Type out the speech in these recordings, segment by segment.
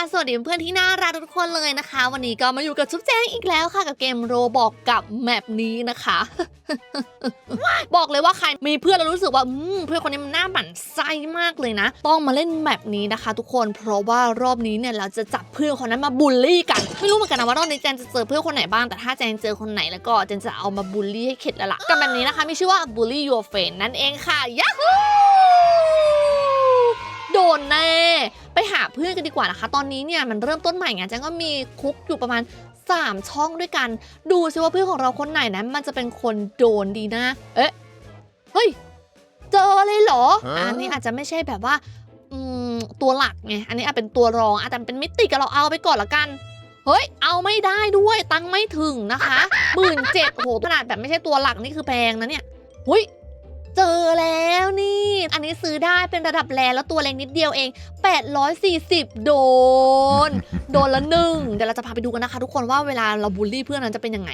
ค่ะสวัสดีเพื่อนที่น่ารักทุกคนเลยนะคะ วันนี้ก็มาอยู่กับชุบแจงอีกแล้วค่ะกับเกมโรบอกกับแมปนี้นะคะ บอกเลยว่าใครมีเพื่อนแล้วรู้สึกว่าเพื่อนคนนี้มันน่าหมั่นไส้มากเลยนะ ต้องมาเล่นแมปนี้นะคะ ทุกคนเพราะว่ารอบนี้เนี่ยเราจะจับเพื่อนคนนั้นมาบูลลี่กัน ไม่รู้เหมือนกันนะว่ารอบนี้แจนจะเจอเพื่อนคนไหนบ้างแต่ถ้าแจนเจอคนไหนแล้วก็แจนจะเอามาบูลลี่ให้เข็ดล้วล่ะกับแบบนี้นะคะมีชื่อว่า bully your friend นั่นเองค่ะย a ฮู ดนแน่ ไปหาเพื่อนกันดีกว่านะคะ ตอนนี้เนี่ยมันเริ่มต้นใหม่ไงแจงก็มีคุกอยู่ประมาณ 3 ช่องด้วยกัน ดูซิว่าเพื่อนของเราคนไหนนะมันจะเป็นคนโดนดีนะ เอ๊ะ เฮ้ย เจอเลยเหรอฮะอันนี้อาจจะไม่ใช่แบบว่าอืมตัวหลักไง อันนี้อาจเป็นตัวรองอาจจะเป็นมิติกับเราเอาไปก่อนละกัน เฮ้ย เอาไม่ได้ด้วย ตังค์ไม่ถึงนะคะหมื่นเจ็ดโหขนาดแบบไม่ใช่ตัวหลักนี่คือแพงนะเนี่ยหุย เจอแล้วนี่ อันนี้ซื้อได้เป็นระดับแรแล้วตัวเล็กนิดเดียวเอง 840 โดน โดนละหนึ่งเดี๋ยวเราจะพาไปดูกันนะคะ ทุกคนว่าเวลาเราบูลลี่เพื่อนนั้นจะเป็นยังไง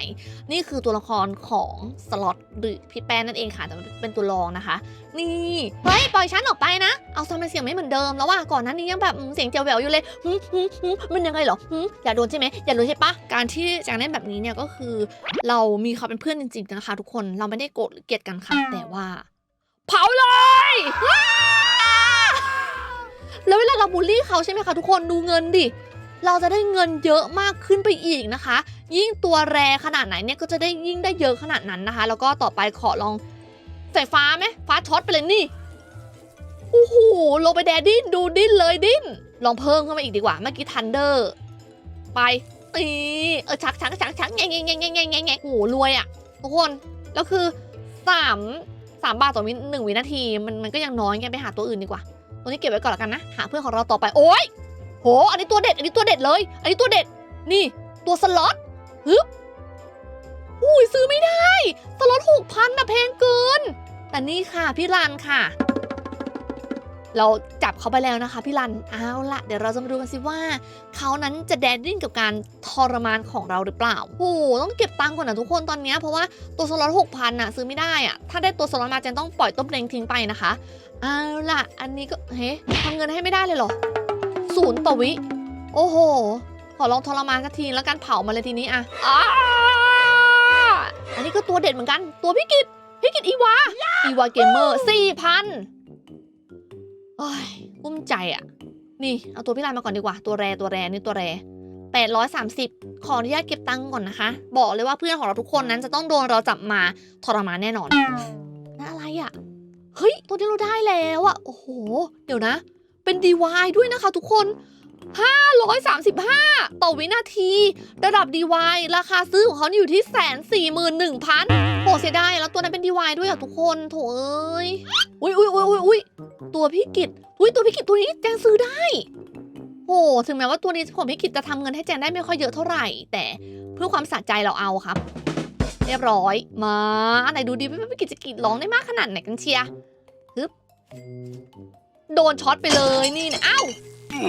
นี่คือตัวละครของสล็อตหรือพี่แป้นนั่นเองค่ะแต่เป็นตัวรองนะคะ นี่ เฮ้ย ปล่อยฉันออกไปนะ เอาทำไมเสียงไม่เหมือนเดิมแล้วว่าก่อนหนั้นนี้ยังแบบอืมเสียงเจียวแหววอยู่เลยหึหึหึมันยังไงเหรอหึอย่าโดนใช่ไหมอย่าโดนใช่ปะการที่จางเล่นแบบนี้เนี่ยก็คือ เรามีเขาเป็นเพื่อนจริงๆนะคะ ทุกคนเราไม่ได้โกรธหรือเกลียดกันค่ะแต่ว่า เผาเลยว้าแล้วเวลาเราบูลลี่เขาใช่ไหมคะทุกคนดูเงินดิ เราจะได้เงินเยอะมากขึ้นไปอีกนะคะ ยิ่งตัวแรขนาดไหนเนี่ยก็จะได้ยิ่งได้เยอะขนาดนั้นนะคะ แล้วก็ต่อไปขอลองใส่ฟ้าไหมฟ้าช็อตไปเลยนี่โอ้โหลงไปแดดดิ้นดูดิ้นเลยดิ้น ลองเพิ่มเข้ามาอีกดีกว่าเมื่อกี้ทันเดอร์ไปตีเออชักชักชักชักแง่แง่แง่แง่แง่แง่แง่โอ้โหรวยอะทุกคนแล้วคือสาม สามบาทต่อวิหนึ่งวินาทีมันมันก็ยังน้อยไงไปหาตัวอื่นดีกว่า ตัวนี้เก็บไว้ก่อนละกันนะ หาเพื่อนของเราต่อไปโอ้ยโห อันนี้ตัวเด็ด อันนี้ตัวเด็ดเลย อันนี้ตัวเด็ด นี่ ตัวสล็อตฮึบอุ้ยซื้อไม่ได้ สล็อตหกพันนะแพงเกิน แต่นี่ค่ะพี่รันค่ะ เราจับเขาไปแล้วนะคะพี่รันเอาละเดี๋ยวเราจะมาดูกันสิว่า เขานั้นจะแดดดิ้นกับการทรมานของเราหรือเปล่าโอ้โหต้องเก็บตังค์ก่อนนะทุกคนตอนนี้เพราะว่าตัวสล็อตหกพันอะซื้อไม่ได้อะถ้าได้ตัวสล็อตมาเจนต้องปล่อยต้มเล้งทิ้งไปนะคะเอาละอันนี้ก็เฮ้ทำเงินให้ไม่ได้เลยเหรอศูนย์ต่อวิ โอ้โห ขอลองทรมานสักทีแล้วกันเผามาเลยทีนี้อะอันนี้ก็ตัวเด็ดเหมือนกัน ตัวพี่กิตพี่กิตอีวา อีวาเกมเมอร์สี่พัน โอ้ยอุ้มใจอะนี่ เอาตัวพี่ลานมาก่อนดีกว่า ตัวแรตัวแรนี่ตัวแรแปดร้อยสามสิบขออนุญาตเก็บตังค์ก่อนนะคะ บอกเลยว่าเพื่อนของเราทุกคนนั้นจะต้องโดนเราจับมาทรมานแน่นอนน่าอะไรอะเฮ้ย ตัวที่เราได้แล้วอะโอ้โห เดี๋ยวนะ เป็นดีวายด้วยนะคะทุกคน 535 ต่อวินาที ระดับ DY ราคาซื้อของเขาอยู่ที่แสนสี่หมื่นหนึ่งพันโหเสียดายแล้วตัวนั้นเป็น DY ด้วยอะทุกคนโถเอ้ยอุ้ยอุ้ยอุ้ยอุ้ยอุ้ยตัวพี่กิตอุ้ยตัวพี่กิตตัวนี้แจงซื้อได้โหถึงแม้ว่าตัวนี้ของพี่กิตจะทำเงินให้แจงได้ไม่ค่อยเยอะเท่าไหร่ แต่เพื่อความสะใจเราเอาครับ เรียบร้อยมาอันไหนดูดีว่าพี่กิตจะกรีดร้องได้มากขนาดไหนกันเชียร์ฮึบโดนช็อตไปเลยนี่นะอ้าวอ้า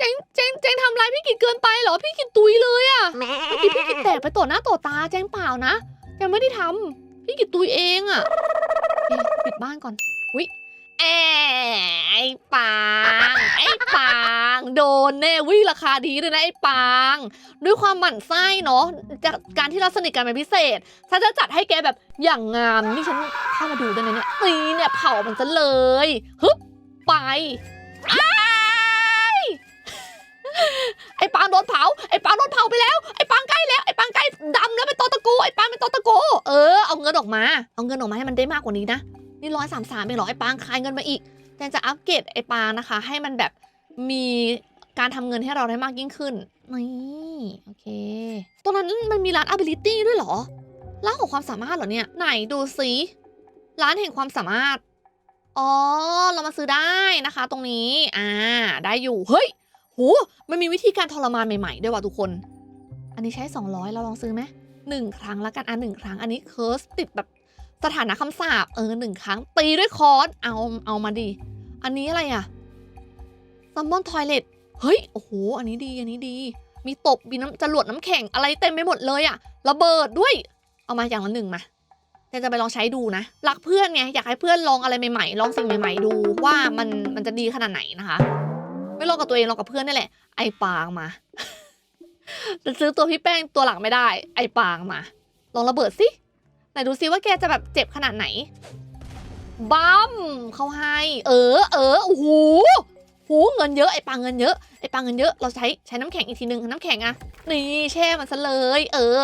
เจงเจงเจงทำร้ายพี่กิตเกินไปเหรอพี่กิตตุยเลยอะเมื่อกี้พี่กิตแตกไปต่อหน้าต่อตาแจงเปล่านะแจงไม่ได้ทำพี่กิตตุยเองอะเอ๊ะปิดบ้านก่อนอุ้ยแอะไอ้ปางไอ้ปางโดนแน่วิราคาดีเลยนะไอ้ปาง ด้วยความหมั่นไส้เนาะจากการที่เราสนิทกันเป็นพิเศษฉันจะจัดให้แกแบบอย่างงามนี่ฉันเข้ามาดูได้ไหมเนี่ยนี่เนี่ยเผามันซะเลยฮึบไปอ้าย ไอ้ปางโดนเผา ไอ้ปางโดนเผาไปแล้ว ไอ้ปางใกล้แล้ว ไอ้ปางใกล้ดำแล้วเป็นตอตะโกไอ้ปางเป็นตอตะโกเออ เอาเงินออกมา เอาเงินออกมาให้มันได้มากกว่านี้นะ นี่ร้อยสามสามเองเหรอ ไอ้ปางคายเงินมาอีกแจนจะอัปเกรดไอ้ปางนะคะ ให้มันแบบมีการทำเงินให้เราได้มากยิ่งขึ้น นี่โอเค ตรงนั้นมันมีร้าน ability ด้วยเหรอ ร้านของความสามารถเหรอเนี่ย ไหนดูสิร้านแห่งความสามารถ อ๋อ เรามาซื้อได้นะคะ ตรงนี้ อ่า ได้อยู่ เฮ้ย หมันมีวิธีการทรมานใหม่ๆ ด้วยว่ะทุกคน อันนี้ใช้ 200 เราลองซื้อไหมหนึ่งครั้งแล้วกันอะหนึ่งครั้ง อันนี้เคิร์สติดแบบสถานะคำสาปเออหนึ่งครั้งตีด้วยคอนเอาเอามาดิอันนี้อะไรอะซัมมอนทอยเลตเฮ้ย โอ้โห อันนี้ดีอันนี้ดี มีตบมีน้ำจรวดน้ำแข็งอะไรเต็มไปหมดเลยอะระเบิดด้วย เอามาอย่างละหนึ่งมาเจนจะไปลองใช้ดูนะรักเพื่อนไงอยากให้เพื่อนลองอะไรใหม่ๆลองสิ่งใหม่ ๆ ดูว่ามันมันจะดีขนาดไหนนะคะ ไม่ลองกับตัวเองลองกับเพื่อนนี่แหละ ไอปางมา จะซื้อตัวพี่แป้งตัวหลักไม่ได้ ไอปางมา ลองระเบิดสิ ไหนดูซิว่าแกจะแบบเจ็บขนาดไหน บัมเขาให้ เออ เออ โอ้โหโหเงินเยอะไอปางเงินเยอะไอปางเงินเยอะเราใช้ใช้น้ำแข็งอีกทีหนึ่งน้ำแข็งอะนี่แช่มันซะเลย เออ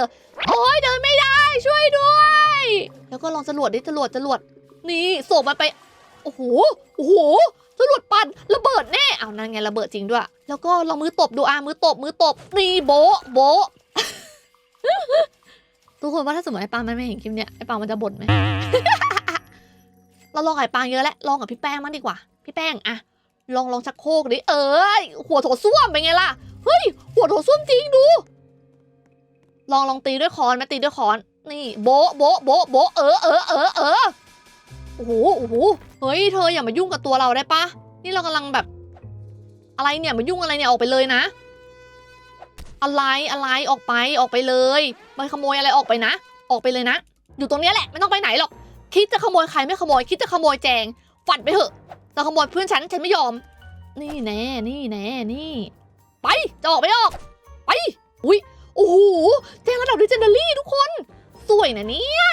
โอ้ยเดินไม่ได้ช่วยด้วย แล้วก็ลองจรวดดิจรวดจรวดนี่ส่งมันไป โอ้โห โอ้โหจรวดปั่นระเบิดแน่ เอานั่นไงระเบิดจริงด้วย แล้วก็ลองมือตบดูอะมือตบมือตบนี่โบะโบะทุกคนว่าถ้าสมมติไอ้ปางมันไม่เห็นคลิปเนี้ยไอ้ปางมันจะบ่นไหม เราลองไอ้ปางเยอะแล้วลองกับพี่แป้งมั้งดีกว่า พี่แป้งอะลองลองชักโครกดิเอ้ยหัวโถส้วมเป็นไงล่ะเฮ้ยหัวโถส้วมจริงดู ลองลองตีด้วยค้อนไหมตีด้วยค้อนนี่โบะโบะโบะโบะเออเออเออเออ โอ้โหโอ้โหเฮ้ยเธออย่ามายุ่งกับตัวเราได้ปะนี่เรากำลังแบบ อะไรเนี่ยมายุ่งอะไรเนี่ยออกไปเลยนะ อะไรอะไรออกไปออกไปเลยมาขโมยอะไรออกไปนะ ออกไปเลยนะ อยู่ตรงนี้แหละไม่ต้องไปไหนหรอก คิดจะขโมยใครไม่ขโมย คิดจะขโมยแจงฝันไปเถอะจะขโมยเพื่อนฉันฉันไม่ยอม นี่แน่นี่แน่นี่ ไปจะออกไม่ออกไปอุ้ยโอ้โหแจงระดับดิเนดารี่ทุกคน สวยนะเนี่ย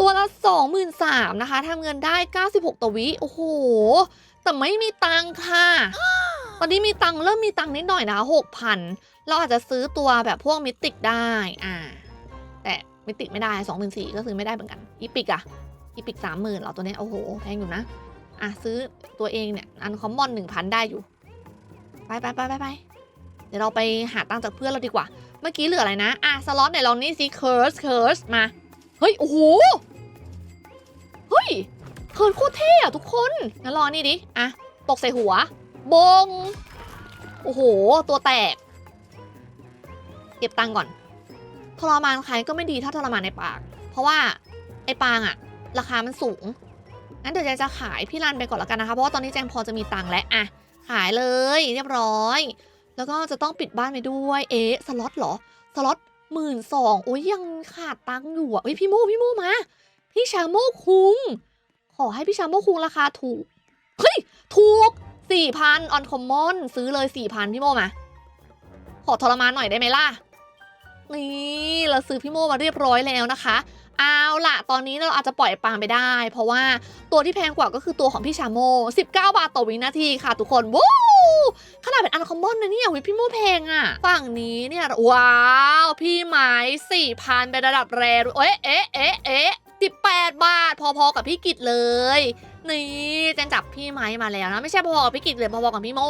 ตัวละสองหมื่นสามนะคะทำเงินได้ 96 ต่อวิ โอ้โห แต่ไม่มีตังค่ะ ตอนนี้มีตังเริ่มมีตังนิดหน่อยนะคะหกพันเราอาจจะซื้อตัวแบบพวกมิติกได้อ่าแต่มิติกไม่ได้สองหมื่นสี่ก็ซื้อไม่ได้เหมือนกันอีพิกอะอีพิกสามหมื่นเหรอตัวเนี้ยโอ้โหแพงอยู่นะอะซื้อตัวเองเนี่ยอันคอมมอนหนึ่งพันได้อยู่ ไปไปไปไปไปเดี๋ยวเราไปหาตังจากเพื่อนเราดีกว่า เมื่อกี้เหลืออะไรนะ อะ สล็อตไหนลองนี่สิเคิร์สเคิร์สมา เฮ้ย โอ้โห เฮ้ยเคิร์สโคตรเท่อะทุกคนงั้นรอนี่ดิ อะ ตกใส่หัว บง โอ้โห ตัวแตก เก็บตังก่อน ทรมานใครก็ไม่ดีเท่าทรมานในปาก เพราะว่าไอ้ปางอะราคามันสูง งั้นเดี๋ยวแจงจะขายพี่รันไปก่อนแล้วกันนะคะ เพราะว่าตอนนี้แจงพอจะมีตังแล้วอะขายเลยเรียบร้อย แล้วก็จะต้องปิดบ้านไปด้วย เอ๊ะ สล็อตเหรอ สล็อตหมื่นสองโอ้ยยังขาดตังค์อยู่อะเอ้ยพี่โมพี่โมมา พี่ชาโมคุง ขอให้พี่ชาโมคุงราคาถูก เฮ้ย ถูกสี่พันออนคอมมอน ซื้อเลยสี่พันพี่โมมา ขอทรมานหน่อยได้ไหมล่ะ นี่เราซื้อพี่โมมาเรียบร้อยแล้วนะคะ เอาล่ะ ตอนนี้เราอาจจะปล่อยปางไปได้ เพราะว่าตัวที่แพงกว่าก็คือตัวของพี่ชาโม 19 บาทต่อวินาทีค่ะทุกคนว้าวขนาดเป็นอันคอมมอนนะเนี่ยวิพี่โมแพงอะ่ะฝั่งนี้เนี่ย ว้าว พี่ไม้สี่พันเป็นระดับแรร์เอ๊ะเอ๊ะเอ๊ะเอ๊ะ 18 บาท พอๆกับพี่กิจเลย นี่แจนจับพี่ไม้มาแล้วนะ ไม่ใช่พอๆกับพี่กิจเลยพอๆกับพี่โม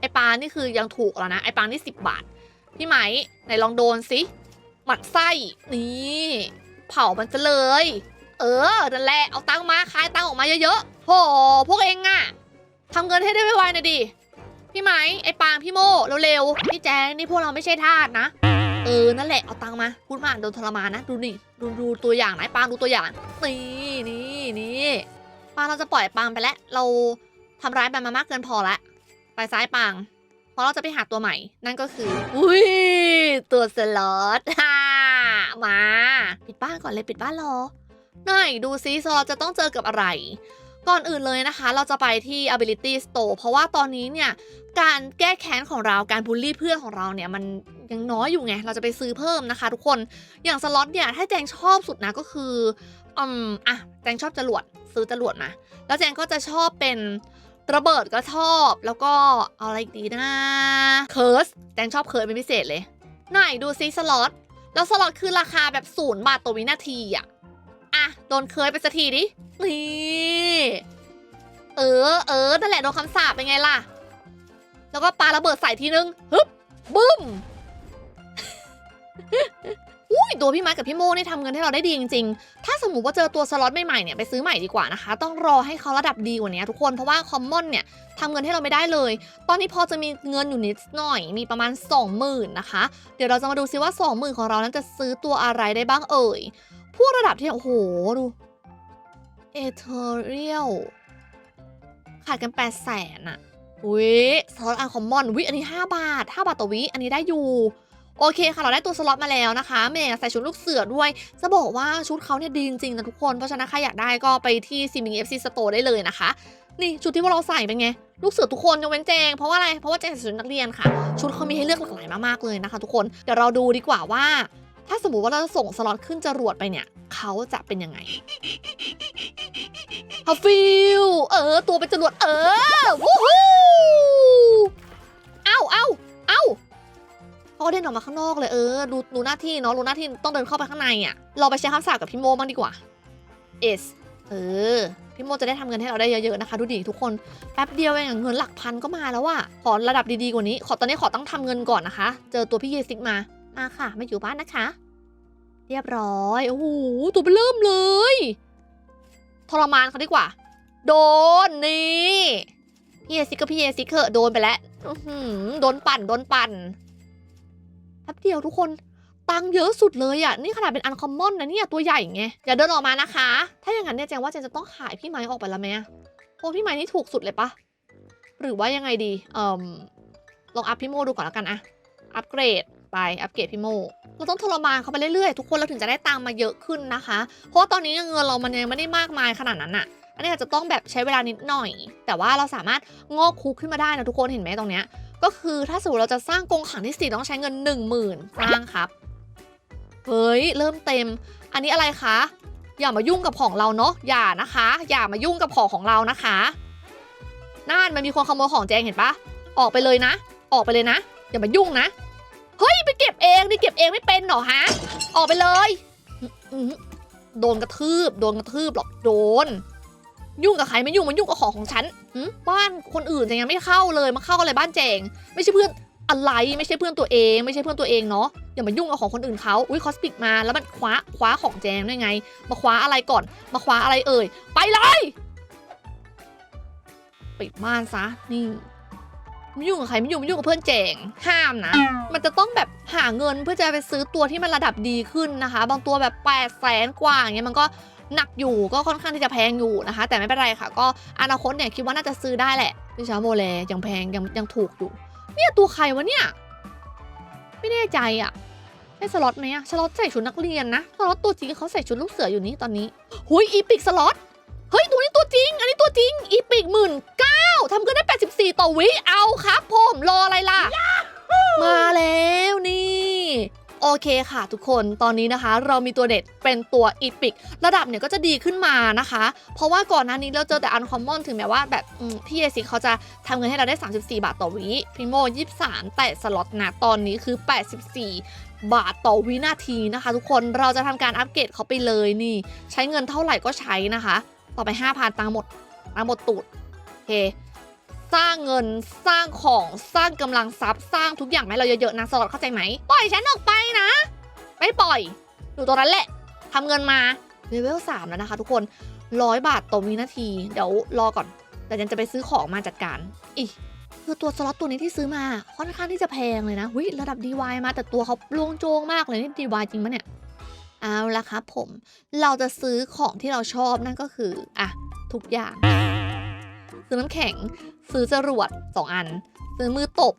ไอปานี่คือยังถูกแล้วนะไอปานี่ 10 บาท พี่ไหมไหนลองโดนสิหมัดไส้นี่เผามันจะเลย เออนั่นแหละเอาตังมาขายตังออกมาเยอะๆโหพวกเองอะทำเงินให้ได้ไวๆหน่อยดิพี่ไหมไอปางพี่โมเร็วๆพี่แจงนี่พวกเราไม่ใช่ทาสนะ เออ นั่นแหละ เอาตังค์มา พูดมากโดนทรมานนะ ดูนี่ดูดูตัวอย่างนะไอ้ปางดูตัวอย่าง นี่นี่นี่ปางเราจะปล่อยปางไปแล้ว เราทำร้ายมันมามากเกินพอแล้วไปซ้ายปาง เพราะเราจะไปหาตัวใหม่ นั่นก็คือ อุ้ย ตัวสล็อตฮ่ามา ปิดบ้านก่อนเลยปิดบ้านรอหน่อยดูซิสล็อตจะต้องเจอกับอะไร ก่อนอื่นเลยนะคะ เราจะไปที่ ability store เพราะว่าตอนนี้เนี่ย การแก้แค้นของเราการบูลลี่เพื่อนของเราเนี่ย มันยังน้อยอยู่ไง เราจะไปซื้อเพิ่มนะคะทุกคนอย่างสล็อตเนี่ย ถ้าแจงชอบสุดนะก็คืออืมอะแจงชอบจรวดซื้อจรวดมา แล้วแจงก็จะชอบเป็นระเบิดก็ชอบแล้วก็เอาอะไรอีกดีนะเคิร์สแจงชอบเคิร์สเป็นพิเศษเลยไหนดูซิสล็อตแล้วสล็อตคือราคาแบบศูนย์บาทต่อวินาทีอะ อะโดนเคิร์สไปสักทีดินี่เออเออนั่นแหละโดนคำสาปเป็นไงล่ะ แล้วก็ปาระเบิดใส่ทีนึงฮึบบึ้มอุ้ยตัวพี่ไม้กับพี่โมนี่ทำเงินให้เราได้ดีจริงๆ ถ้าสมมติว่าเจอตัวสล็อตใหม่ๆเนี่ยไปซื้อใหม่ดีกว่านะคะ ต้องรอให้เขาระดับดีกว่านี้ทุกคน เพราะว่าคอมมอนเนี่ยทำเงินให้เราไม่ได้เลย ตอนนี้พอจะมีเงินอยู่นิดหน่อย มีประมาณ 20,000นะคะ เดี๋ยวเราจะมาดูซิว่า 20,000 ของเรานั้นจะซื้อตัวอะไรได้บ้างเอ่ย พวกระดับที่ โอ้โห ดูเอเทอเรียลขายกัน8 0 0แสนอะอุ้ยสล็อตอันคอมมอนวิอันนี้ 5 บาท 5 บาทต่อวิอันนี้ได้อยู่ โอเคค่ะ เราได้ตัวสล็อตมาแล้วนะคะแม่ใส่ชุดลูกเสือด้วย จะบอกว่าชุดเขาเนี่ยดีจริงๆนะทุกคน เพราะฉะนั้นใครอยากได้ก็ไปที่ c m i n g FC Store ได้เลยนะคะ นี่ชุดที่พวกเราใส่เป็นไง ลูกเสือทุกคนยกเว้นแจง เพราะว่าอะไร เพราะว่าแจงใส่ชุดนักเรียนค่ะ ชุดเขามีให้เลือกหลากหลายมากๆเลยนะคะ ทุกคน เดี๋ยวเราดูดีกว่าว่า ถ้าสมมติว่าเราส่งสล็อตขึ้นจรวดไปเนี่ย เขาจะเป็นยังไงฮัฟฟิลเออ ตัวเป็นจรวดเออวู้ฮู้เอ้าเอ้าเอ้าเขาก็เดินออกมาข้างนอกเลยเออดูดูหน้าที่เนาะรู้หน้าที่ต้องเดินเข้าไปข้างในอะเราไปใช้คำสาปกับพี่โมบ้างดีกว่า S เออพี่โมจะได้ทำเงินให้เราได้เยอะๆนะคะ ดูดิทุกคนแป๊บเดียวเองเงินหลักพันก็มาแล้วอะขอระดับดีๆกว่านี้ ขอตอนนี้ขอต้องทำเงินก่อนนะคะ เจอตัวพี่เยซิกมา มาค่ะ มาอยู่บ้านนะคะ เรียบร้อย โอ้โห ตัวเบอเริ่มเลย ทรมานเขาดีกว่า โดนนี่ พี่เยซิกก็พี่เยซิกเถอะโดนไปแล้วโดนปั่น โดนปั่นแป๊บเดียวทุกคน ตังเยอะสุดเลยอะนี่ขนาดเป็นอันคอมมอนนะเนี่ยตัวใหญ่ไง อย่าเดินออกมานะคะ ถ้าอย่างนั้นเนี่ยแจงว่าแจงจะต้องขายพี่ไม้ออกไปแล้วไหมอะเพราะพี่ไม้นี่ถูกสุดเลยปะ หรือว่ายังไงดี เอ่มลองอัพพี่โมดูก่อนแล้วกันอะอัปเกรด ไปอัปเกรดพี่โมเราต้องทรมานเขาไปเรื่อยๆ ทุกคนเราถึงจะได้ตังค์มาเยอะขึ้นนะคะ เพราะว่าตอนนี้เงินเรามันยังไม่ได้มากมายขนาดนั้นอะอันนี้อาจจะต้องแบบใช้เวลานิดหน่อย แต่ว่าเราสามารถงอกคุกขึ้นมาได้นะทุกคนเห็นไหมตรงเนี้ย ก็คือถ้าสมมติเราจะสร้างกรงขังที่สี่ต้องใช้เงิน 1 0,000สร้างครับ เฮ้ย เริ่มเต็ม อันนี้อะไรคะ อย่ามายุ่งกับของเราเนาะ อย่านะคะ อย่ามายุ่งกับของของเรานะคะนั่นมันมีคนขโมยของแจงเห็นปะออกไปเลยนะ ออกไปเลยนะ อย่ามายุ่งนะ เฮ้ยไปเก็บเองนี่เก็บเองไม่เป็นเหรอฮะ ออกไปเลยอื้อโดนกระทืบ โดนกระทืบหรอกโดน ยุ่งกับใครไม่ยุ่งมันยุ่งกับของของฉันหึบ้านคนอื่นแจงยังไม่เข้าเลยมาเข้าอะไรบ้านแจง ไม่ใช่เพื่อนอะไรไม่ใช่เพื่อนตัวเอง ไม่ใช่เพื่อนตัวเองเนาะอย่ามายุ่งกับของคนอื่นเขาอุ้ยคอสปิกมาแล้วมันคว้าคว้าของแจงได้ไง มาคว้าอะไรก่อน มาคว้าอะไรเอ่ย ไปเลย ปิดม่านซะนี่ ไม่ยุ่งกับใครไม่ยุ่งไม่ยุ่งกับเพื่อนแจงห้ามนะ มันจะต้องแบบหาเงินเพื่อจะไปซื้อตัวที่มันระดับดีขึ้นนะคะ บางตัวแบบ8ปดแสนกว่าอย่างเงี้ยมันก็หนักอยู่ก็ค่อนข้างที่จะแพงอยู่นะคะ แต่ไม่เป็นไรค่ะ ก็อนาคตเนี่ยคิดว่าน่าจะซื้อได้แหละดิชาโมเลยังแพงยังยังถูกอยู่ เนี่ยตัวใครวะเนี่ย ไม่แน่ใจอะใช่สล็อตไหมอะสล็อตใส่ชุดนักเรียนนะสล็อตตัวจริงเขาใส่ชุดลูกเสืออยู่นี่ตอนนี้หุยอีพิกสล็อต เฮ้ยตัวนี้ตัวจริง อันนี้ตัวจริง อีพิกหมื่นเก้าทำเงินได้ 84 ต่อวิเอาครับผมรออะไรล่ะ มาแล้วนี่ โอเคค่ะทุกคนตอนนี้นะคะ เรามีตัวเด็ดเป็นตัวอีพิกระดับเนี่ยก็จะดีขึ้นมานะคะ เพราะว่าก่อนหน้านี้เราเจอแต่อันคอมมอนถึงแม้ว่าแบบอืมพี่เอซิเขาจะทำเงินให้เราได้ 34 บาทต่อวิพิโม23 แต่สล็อตนะตอนนี้คือ 84บาทต่อวินาทีนะคะ ทุกคนเราจะทำการอัปเกรดเขาไปเลยนี่ ใช้เงินเท่าไหร่ก็ใช้นะคะ ต่อไป5,000ตังหมดตังหมดตูดโอเคสร้างเงินสร้างของสร้างกำลังทรัพย์สร้างทุกอย่างให้เราเยอะๆนะสล็อตเข้าใจไหมปล่อยฉันออกไปนะ ไม่ปล่อยอยู่ตรงนั้นแหละทำเงินมาเลเวล3แล้วนะคะ ทุกคนร้อยบาทต่อวินาที เดี๋ยวรอก่อน แต่ยังจะไปซื้อของมาจัดการอีคือตัวสล็อตตัวนี้ที่ซื้อมาค่อนข้างที่จะแพงเลยนะวิระดับ DY มาแต่ตัวเขาล่งโจงมากเลยนี่ DY จริงปะเนี่ย เอาละครับผม เราจะซื้อของที่เราชอบนั่นก็คืออะทุกอย่าง ซื้อน้ำแข็ง ซื้อจรวด 2 อัน ซื้อมือตบ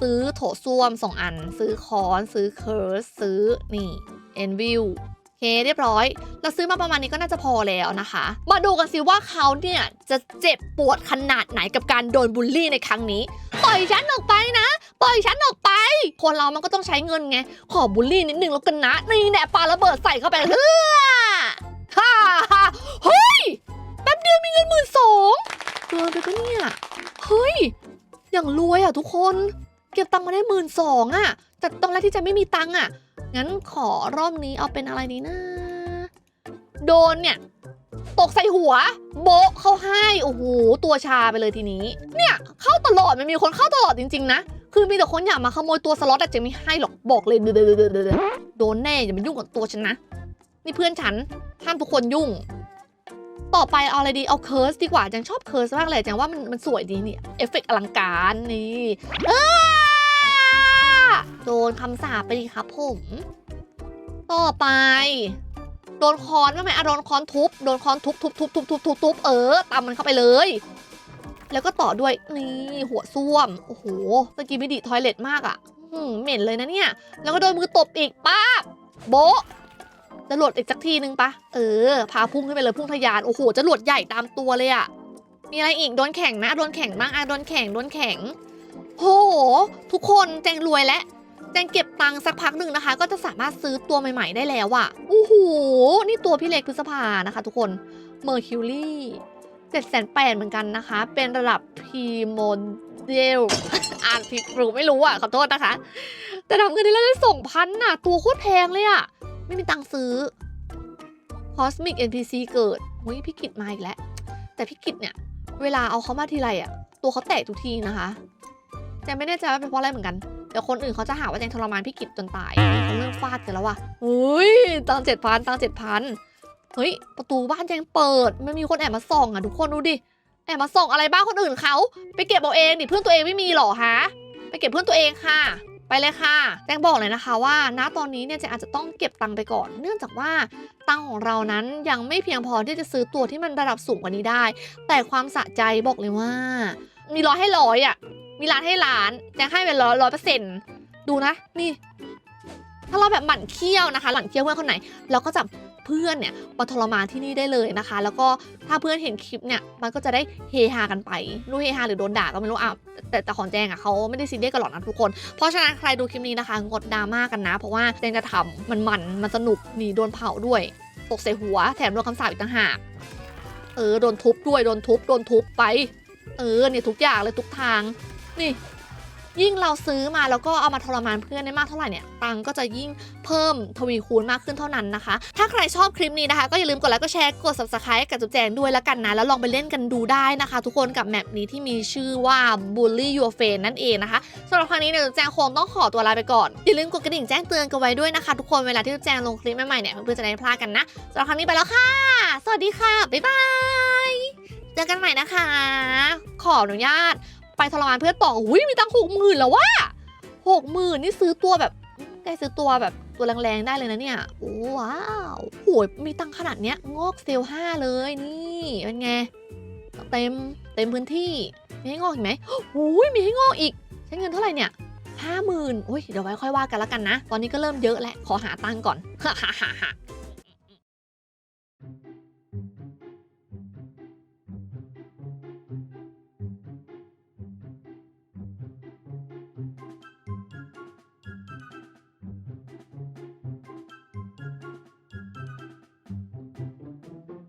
ซื้อโถส้วม 2 อัน ซื้อค้อน ซื้อเคิร์สซื้อนี่เอ็นวิวโอเคเรียบร้อย เราซื้อมาประมาณนี้ก็น่าจะพอแล้วนะคะ มาดูกันสิว่าเขาเนี่ยจะเจ็บปวดขนาดไหนกับการโดนบูลลี่ในครั้งนี้ปล่อยฉันออกไปนะป ล่อยฉันออกไป คนเรามันก็ต้องใช้เงินไง ขอบูลลี่นิดนึงแล้วกันนะ นี่แน่ปาระเบิดใส่เข้าไปเฮ้อฮ่าฮ่าเฮ้ย แป๊บเดียวมีเงินหมื่นสองเกินไปปะเนี่ย เฮ้ย อย่างรวยอะทุกคน เก็บตังค์มาได้หมื่นสองอะ แต่ตอนแรกที่จะไม่มีตังค์อะ งั้นขอรอบนี้เอาเป็นอะไรดีนะ โดนเนี่ย ตกใส่หัว โบะเข้าให้ โอ้โห ตัวชาไปเลยทีนี้ เนี่ย เข้าตลอด มันมีคนเข้าตลอดจริง ๆ นะ คือมีแต่คนอยากมาขโมยตัวสล็อตแต่เจะไม่ให้หรอก บอกเลย เดอๆๆๆๆโดนแน่ อย่ามายุ่งกับตัวฉันนะ นี่เพื่อนฉัน ห้ามทุกคนยุ่ง ต่อไปเอาอะไรดี เอาเคิร์สดีกว่า จังชอบเคิร์สมากเลย จังว่ามันมันสวยดีเนี่ย เอฟเฟกต์อลังการนี่โดนคำสาปไปดีครับผม ต่อไป โดนค้อนบ้างไหมอะโดนค้อนทุบ โดนค้อนทุบทุบทุบทุบทุบทุบทุบเออตามมันเข้าไปเลย แล้วก็ต่อด้วยนี่หัวส้วม โอ้โหสกีไม่ดีทอยเล็ตมากอะอืหืมเหม็นเลยนะเนี่ย แล้วก็โดนมือตบอีกป้าบโบะจรวดอีกสักทีนึงปะเออ พาพุ่งขึ้นไปเลยพุ่งทะยาน โอ้โหจรวดใหญ่ตามตัวเลยอะมีอะไรอีก โดนแข่งนะ โดนแข่งบ้างอะโดนแข่ง โดนแข่งโห ทุกคนแจงรวยแล้ว แจงเก็บตังค์สักพักหนึ่งนะคะ ก็จะสามารถซื้อตัวใหม่ ๆ ได้แล้วอะโอ้โหนี่ตัวพี่เล็กพฤษภานะคะ ทุกคนเมอร์คิวรี่เจ็ดแสนแปดเหมือนกันนะคะ เป็นระดับพรีโมเดลอ่านผิดหรือไม่รู้อะขอโทษนะคะ แต่ทำเงินได้แล้วได้ส่งพันน่ะ ตัวโคตรแพงเลยอะไม่มีตังค์ซื้อ Cosmic NPC เกิดเฮ้ยพี่กิจมาอีกแล้ว แต่พี่กิจเนี่ย เวลาเอาเขามาทีไรอะตัวเขาแตกทุกทีนะคะแจงไม่แน่ใจว่าเป็นเพราะอะไรเหมือนกัน ดี๋ยวคนอื่นเขาจะหาว่าแจงทรมานพี่กิจจนตายเขาเริ่มฟาดกันแล้วว่ะอุ้ยตังเจ็ดพันตังเจ็ดพันเฮ้ยประตูบ้านแจงเปิด มันมีคนแอบมาส่องอะทุกคนดูดิแอบมาส่องอะไรบ้านคนอื่นเขาไปเก็บเอาเองดิเพื่อนตัวเองไม่มีหรอฮะไปเก็บเพื่อนตัวเองค่ะไปเลยค่ะ แจงบอกเลยนะคะว่า ณ ตอนนี้เนี่ยแจงอาจจะต้องเก็บตังค์ไปก่อน เนื่องจากว่าตังค์ของเรานั้นยังไม่เพียงพอที่จะซื้อตัวที่มันระดับสูงกว่านี้ได้ แต่ความสะใจบอกเลยว่า มีร้อยให้ร้อยอะ มีล้านให้ล้านแจงให้เป็นร้อยร้อยเปอร์เซ็นต์ดูนะ นี่ ถ้าเราแบบหมั่นเคี้ยวนะคะ หลั่นเคี้ยวเพื่อนคนไหน เราก็จะเพื่อนเนี่ยมาทรมานที่นี่ได้เลยนะคะ แล้วก็ถ้าเพื่อนเห็นคลิปเนี่ยมันก็จะได้เฮฮากันไปรู้เฮฮาหรือโดนด่าก็ไม่รู้อะแต่แต่ของแจงอะเขาไม่ได้ซีเรียสกันหรอกนะทุกคน เพราะฉะนั้นใครดูคลิปนี้นะคะ งดดราม่ากันนะ เพราะว่าแจงจะทำมันมันมันสนุกนี่โดนเผาด้วยตกใส่หัวแถมโดนคำสาปอีกต่างหากเออโดนทุบด้วยโดนทุบโดนทุบไป เออเนี่ยทุกอย่างเลยทุกทาง นี่ ยิ่งเราซื้อมาแล้วก็เอามาทรมานเพื่อนได้มากเท่าไหร่เนี่ย ตังก็จะยิ่งเพิ่มทวีคูณมากขึ้นเท่านั้นนะคะ ถ้าใครชอบคลิปนี้นะคะ ก็อย่าลืมกดไลค์ก็แชร์กด subscribe กับจุ๊บแจงด้วยแล้วกันนะ แล้วลองไปเล่นกันดูได้นะคะ ทุกคนกับแมปนี้ที่มีชื่อว่า Bully Your Friend นั่นเองนะคะสำหรับครั้งนี้เนี่ยจุ๊บแจงคงต้องขอตัวลาไปก่อนอย่าลืมกดกระดิ่งแจ้งเตือนกันไว้ด้วยนะคะ ทุกคนเวลาที่จุ๊บแจงลงคลิปใหม่ๆเนี่ยเพื่อนๆจะได้ไม่พลาดกันนะสำหรับครั้งนี้ไปแล้วค่ะ สวัสดีค่ะบ๊ายบายเจอกันใหม่นะคะ ขออนุญาต ไปทรมานเพื่อนต่ออุ้ยมีตังหกหมื่นแล้ววะหกหมื่นนี่ซื้อตัวแบบได้ซื้อตัวแบบตัวแรงๆได้เลยนะเนี่ยโอ้ว้าวโหยมีตังขนาดเนี้ยงอกเซลห้าเลยนี่เป็นไงเต็มเต็มพื้นที่มีให้งอกอีกไหมอุ้ยมีให้งอกอีก ใช้เงินเท่าไหร่เนี่ยห้าหมื่นอุ้ยเดี๋ยวไว้ค่อยว่ากันแล้วกันนะ ตอนนี้ก็เริ่มเยอะแล้วขอหาตังก่อนฮ่าฮ่าฮ่า